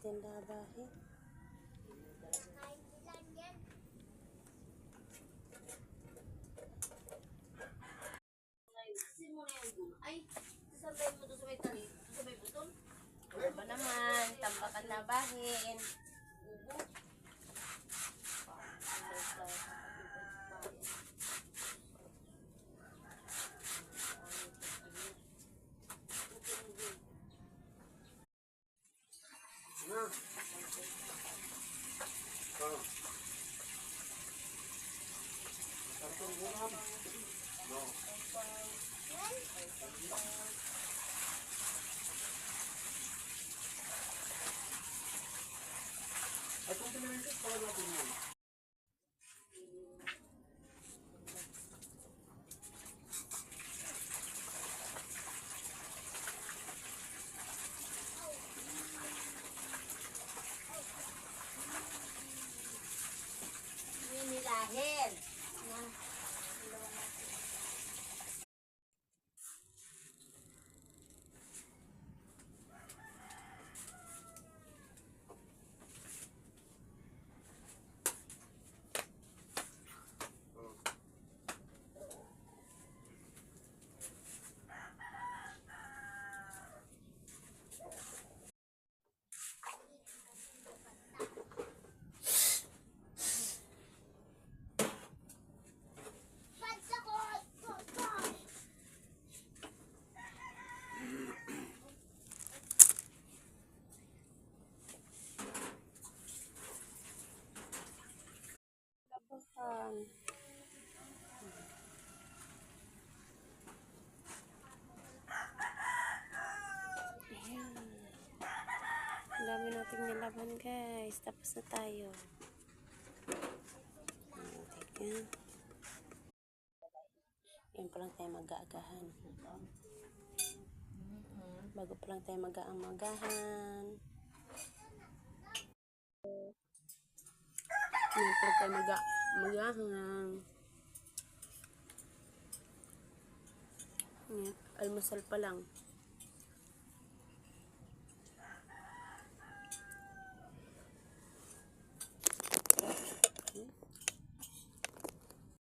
natin labahin. Ay, sasabay mo doon sa may tali. Sa may buton. Ano ba naman? Tambakan labahin. Ubo. Ninilahin. Labahan. Ayan. Nating nilaban guys. Tapos na tayo. Ayan, tignan. Yan pa lang tayo mag-aagahan. Bago pa lang tayo mag-aamagahan. Yan pa lang tayo mag-aamagahan. Yan, almusal pa lang.